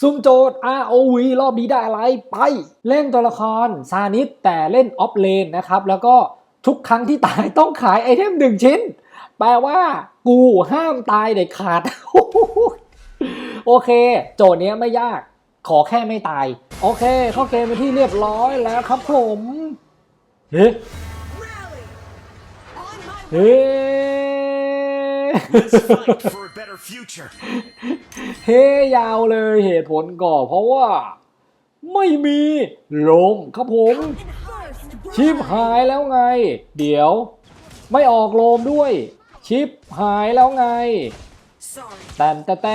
ซุ่มโจทย์ ROV รอบนี้ได้อะไรไป เล่นตัวละครซานิสแต่เล่นออฟเลนนะครับ แล้วก็ทุกครั้งที่ตายต้องขายไอเทมหนึ่งชิ้น แปลว่ากูห้ามตายเด็ดขาด โอเค โจทย์นี้ไม่ยาก ขอแค่ไม่ตาย โอเค เข้าเกมไปที่เรียบร้อยแล้วครับผม เฮ้เฮ้ เฮ้ยาวเลยเหตุผลก่อเพราะว่า ไม่มีลมครับผม ชิปหายแล้วไง เดี๋ยว ไม่ออกโลมด้วย ชิปหายแล้วไงแตนแต่แต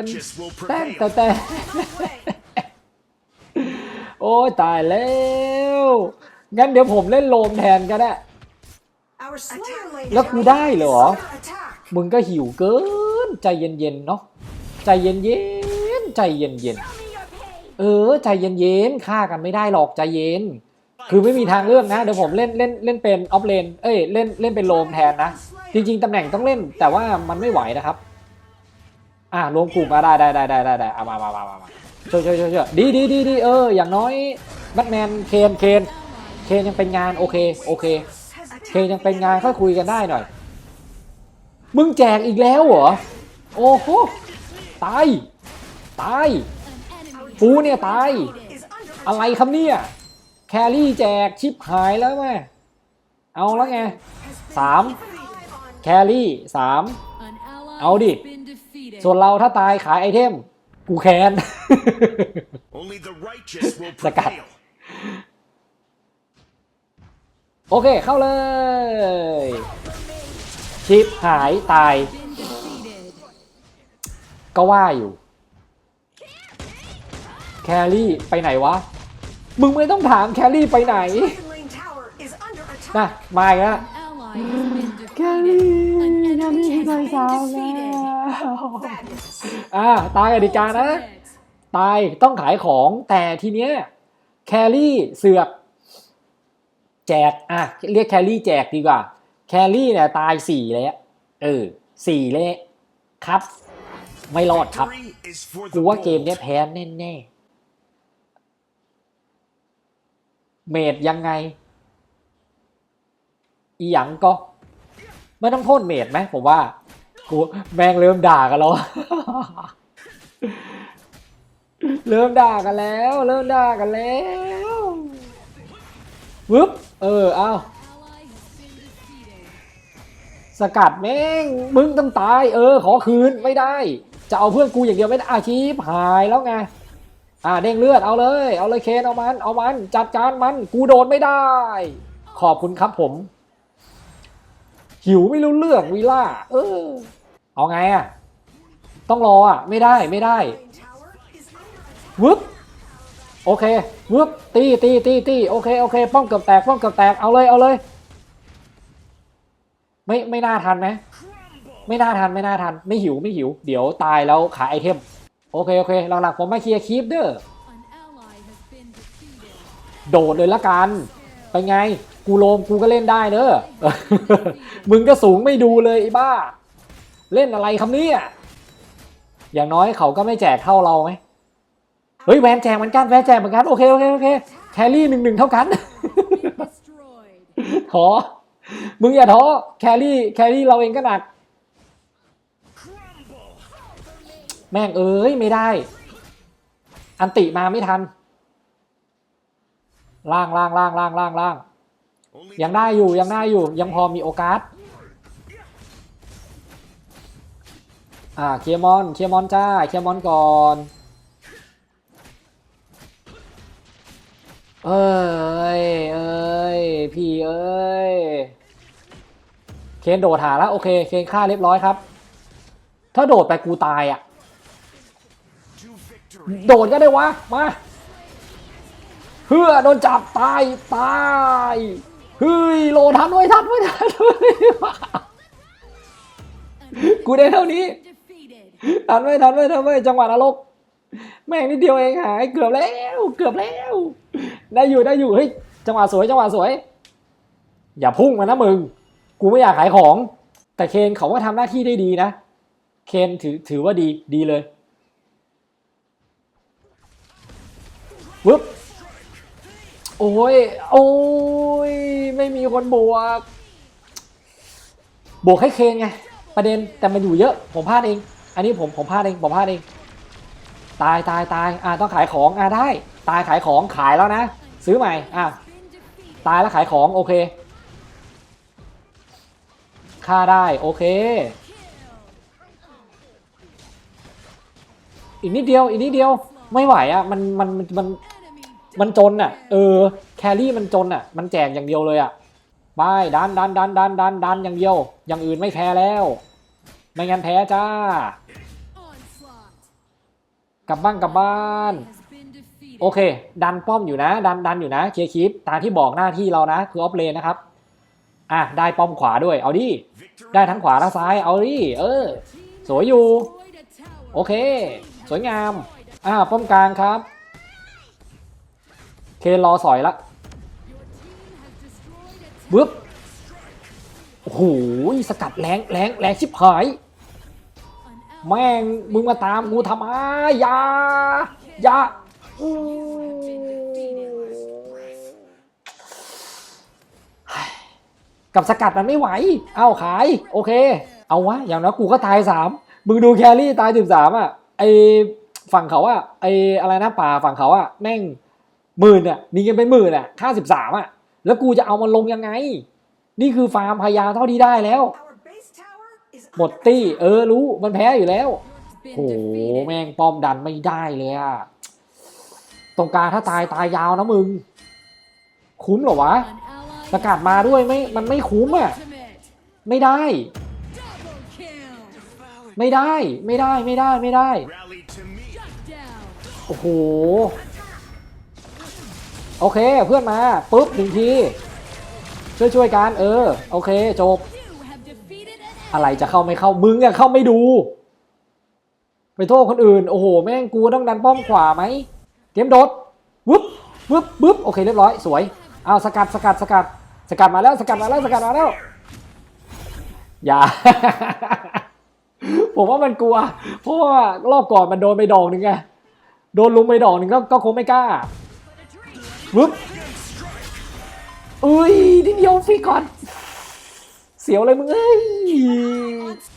น Righteous will แตน prevail. แต่แตนโอ้ยตายแล้ว งั้นเดี๋ยวผมเล่นโลมแทนก็ได้ แล้วกูได้เหรอ มึงก็หิวเกิน ใจเย็นๆเนาะ ใจเย็นๆ ใจเย็นๆ เออ ใจเย็นๆ ฆ่ากันไม่ได้หรอกใจเย็น คือไม่มีทางเลือกนะ เดี๋ยวผมเล่นเล่นเล่นเป็นออฟเลน เอ้ยเล่นเล่นเป็นโลมแทนนะ จริง ๆตำแหน่งต้องเล่น แต่ว่ามันไม่ไหวนะครับ อะรวมกลุ่มมาได้ได้ได้ได้ได้ได้เอามามามามามาช่วยช่วยช่วยช่วยดีดีดีดีเออ อย่างน้อยแบทแมนเคนเคนเคนยังเป็นงานโอเคโอเค เคนยังเป็นงานค่อยคุยกันได้หน่อย มึงแจกอีกแล้วเหรอ โอ้โห ตาย ตายปูเนี่ยตาย อะไรครับเนี่ย แครี่แจกชิปหายแล้วแม่เอาแล้วไงสามแครี่สามเอาดิ ส่ส่ววนนเราถ้าตายขายไอเทม กูแคน Only the righteous โอเคเข้าเลย ชิปหายตาย ก็ว่าอยู่ แครี่ไปไหนวะ มึงไม่ต้องถามแครี่ไปไหนนะมาอีกแล้วแครี่แครี่ไปสาวแล้วอ่าตายกติกานะ ตายต้องขายของแต่ทีเนี้ยแครี่เสือก แจกอะเรียกแครี่แจกดีกว่า แครี่เนี่ยตายสี่เลยอะเออสี่เลยครับ ไม่รอดครับ Victory is for กู the ว่าเกม bold. เนี้ยแพ้แน่ๆเมดยังไง อีหยังก็ ไม่ต้องโทษเมดไหมผมว่ากูแม่งเริ่มด่ากันแล้วเริ่มด่ากันแล้ว เริ่มด่ากันแล้ววึบ เออเอาสกัดแม่งมึงต้องตาย เออ ขอคืนไม่ได้ จะเอาเพื่อนกูอย่างเดียวไม่ได้อาชีพหายแล้วไงอ่าเด้งเลือดเอาเลยเอาเลยเคนเอามันเอามันจัดการมันกูโดนไม่ได้ ขอบคุณครับผม หิวไม่รู้เรื่องวิล่าเออ เอาไงอะ ต้องรออะ ไม่ได้ไม่ได้วึบ โอเควึบตีตีตีตีโอเคโอเค ป้องเกือบแตกป้องเกือบแตกเอาเลยเอาเลย ไม่ไม่น่าทันไหมไม่น่าทันไม่น่าทันไม่หิวไม่หิว เดี๋ยวตายแล้วขายไอเทม โอเคโอเคหลักๆผมมาเคลียร์คีปเด้อโดดเลยละกันเป็นไง กูโลมกูก็เล่นได้เด้อมึงก็สูงไม่ดูเลยไอ้บ้า เล่นอะไรคำนี้อย่างน้อยเขาก็ไม่แจกเท่าเราไหม เฮ้ยแวนแจกเหมือนกันแวนแจกเหมือนกันโอเคโอเคโอเคแครี่หนึ่งหนึ่งเท่ากันท้อมึงอย่าท้อแครี่แครี่เราเองก็หนัก แม่งเอ้ยไม่ได้ อันติมาไม่ทัน ล่างล่างล่างล่างล่างล่างยังได้อยู่ยังได้อยู่ยังพอมีโอกาสอ่าเคียร์มอนเคียร์มอนจ้าเคียร์มอนก่อน เอ้ย เอ้ย พี่เอ้ย เคนโดดหาแล้วโอเค เคนฆ่าเรียบร้อยครับ ถ้าโดดไปกูตายอะ โดดก็ได้วะ มาเพื่อโดนจับตาย ตายเฮ้ยโลทันไว้ทันไว้ทันไว้กูได้เท่านี้ทันไว้ทันไว้ทันไว้จังหวะนรก แม่งนิดเดียวเองหายเกือบแล้ว เกือบแล้ว ได้อยู่ได้อยู่เฮ้ยจังหวะสวยจังหวะสวย อย่าพุ่งมานะมึง กูไม่อยากขายของ แต่เคนเขาก็ทำหน้าที่ได้ดีนะ เคนถือถือว่าดีดีเลยวึบโอ้ย โอ้ย ไม่มีคนบวก บวกให้เคนไง ประเด็นแต่มันอยู่เยอะ ผมพลาดเอง อันนี้ผมผมพลาดเอง ผมพลาดเอง ตายตายตายอ่าต้องขายของอ่าได้ ตายขายของขายแล้วนะ ซื้อใหม่ อ่าตายแล้วขายของ โอเคค่าได้ โอเค อีกนิดเดียว อีกนิดเดียว ไม่ไหวอะมันมัน มัน มัน มันจนอะ เออ แครี่มันจนอะ มันแจกอย่างเดียวเลยอะไปดันดันดันดันดันดันอย่างเดียว อย่างอื่นไม่แคร์แล้ว ไม่งั้นแพ้จ้า กลับบ้านกลับบ้าน โอเค ดันป้อมอยู่นะ ดันดันอยู่นะเคลียร์คลิปตามที่บอกหน้าที่เรานะ คือออฟเลนนะครับ อะ ได้ป้อมขวาด้วย เอาดิ Victory ได้ทั้งขวาทั้งซ้าย เอาดิ เออ สวยอยู่ โอเค สวยงาม อ่า ป้อมกลางครับ เคนรอสอยละบึ๊บโอ้โหสกัดแรงแรงแรงชิบหาย แม่ง มึงมาตามกูทำไมอยาอยาอืม กับสกัดมันไม่ไหว เอ้าขาย โอเค เอาวะ อย่างน้อยกูก็ตายสามมึงดูแครี่ตายสิบสามอะ ไอฝั่งเขาอะ ไออะไรนะป่าฝั่งเขาอะ แม่งหมื่นอะ มีเงินเป็นหมื่นอะ ค่าสิบสามอะ แล้วกูจะเอามันลงยังไง นี่คือฟาร์มพยาเท่าที่ได้แล้ว หมดตี้ เออรู้ มันแพ้อยู่แล้วโอ้โหแม่งป้อมดันไม่ได้เลยอะ ตรงกลางถ้าตายตายยาวนะมึง คุ้มเหรอวะประกาศมาด้วยไม่มันไม่คุ้มอะไม่ได้ ไม่ได้ไม่ได้ไม่ได้ไม่ได้ rally to me. โอ้โห โอเคเพื่อนมาปุ๊บหนึ่งที ช่วยช่วยๆกันเออ โอเคจบ อะไรจะเข้าไม่เข้ามึงอะเข้าไม่ดู ไปโทษคนอื่น โอ้โห แม่งกูต้องดันป้อมขวาไหม เกมโดดวึบวึบวึบโอเคเรียบร้อยสวยเอาสกัดสกัดสกัดสกัดมาแล้วสกัดมาแล้วสกัดมาแล้วอย่า ผมว่ามันกลัว เพราะว่ารอบก่อนมันโดนไปดอกหนึ่งไงโดนลุมไปดอกหนึ่งก็ก็คงไม่กล้าวึบอุ้ยนิดเดียวฟีก่อน เสียวเลยมึงเอ้ย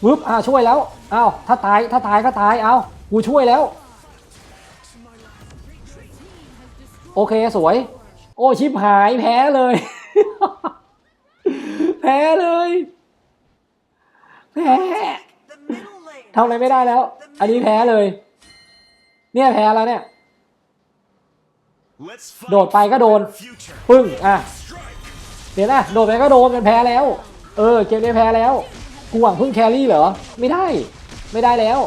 วึบอ่าช่วยแล้วอ้าวถ้าตายถ้าตายก็ตายเอากูช่วยแล้ว โอเคสวย โอ้ชิบหายแพ้เลย แพ้เลย แพ้ทำอะไรไม่ได้แล้ว อันนี้แพ้เลย เนี่ยแพ้แล้วเนี่ย โดดไปก็โดน ปึ้ง อะเดี๋ยวนะ โดดไปก็โดนมันแพ้แล้ว เออ เกมนี้แพ้แล้ว กูหวังพึ่งแครี่เหรอ ไม่ได้ ไม่ได้แล้ว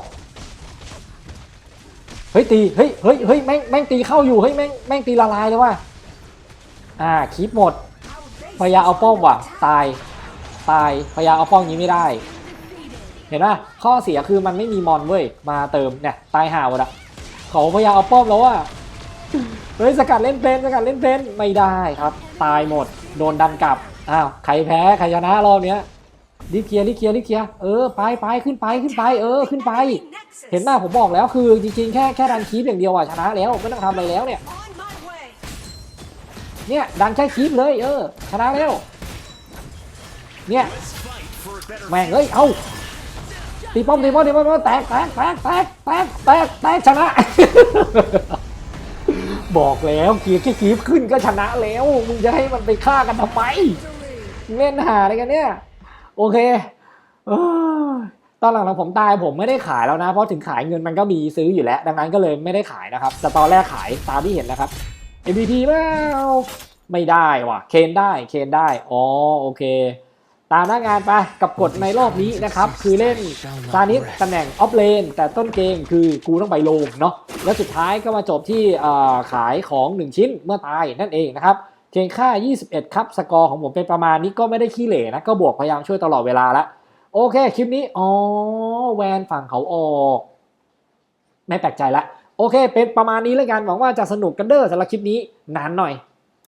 เฮ้ยตี เฮ้ยเฮ้ยเฮ้ยแม่งแม่งตีเข้าอยู่ เฮ้ยแม่งแม่งตีละลายเลยว่ะ อ่าคลิปหมด พยาเอาป้อมว่ะ ตาย ตาย พยาเอาป้อมอย่างนี้ไม่ได้ เห็นป่ะ ข้อเสียคือมันไม่มีมอนเว้ย มาเติมเนี่ยตายห่าหมดอะเขาพยาเอาป้อมแล้วอะเฮ้ยสกัดเล่นเป็นสกัดเล่นเป็นไม่ได้ครับ ตายหมด โดนดันกลับ อ้าว ใครแพ้ ใครชนะรอบเนี้ย รีบเคลียร์รีบเคลียร์รีบเคลียร์เออไปไปขึ้นไปขึ้นไป เออขึ้นไป เห็นหน้าผมบอกแล้วคือจริงๆแค่แค่ดันคีปอย่างเดียวอะชนะแล้วไม่ต้องทำอะไรแล้วเนี่ยเนี่ยดันแค่คีปเลยเออชนะแล้วเนี่ย Let's fight for a better แม่งเอ้ยเอาตีป้อมตีป้อมตีป้อมตีป้อมแตกแตกแตกแตกแตกแตกแตกชนะ บอกแล้วกีบแค่กีบขึ้นก็ชนะแล้วมึงจะให้มันไปฆ่ากันทำไมมึงเล่นหาอะไรกันเนี่ย โอเคเอ้ยตอนหลังๆผมตายผมไม่ได้ขายแล้วนะ เพราะถึงขายเงินมันก็มีซื้ออยู่แล้ว ดังนั้นก็เลยไม่ได้ขายนะครับ แต่ตอนแรกขายตามที่เห็นนะครับ MVP เปล่าไม่ได้ว่ะ เคนได้เคนได้ อ๋อโอเค ตามหน้างานไปกับกฎในรอบนี้นะครับ คือเล่นซานิสตำแหน่งออฟเลน แต่ต้นเกมคือกูต้องไปโลมเนาะแล้วสุดท้ายก็มาจบที่ขายของ 1 ชิ้นเมื่อตายนั่นเองนะครับ เพียงค่า 21 ครับ สกอร์ของผมเป็นประมาณนี้ก็ไม่ได้ขี้เหร่นะ ก็บวกพยายามช่วยตลอดเวลาละโอเค คลิปนี้ อ๋อ แวนฝั่งเขาออก ไม่แปลกใจละ โอเค เป็นประมาณนี้แล้วกัน หวังว่าจะสนุกกันเด้อสำหรับคลิปนี้นานหน่อย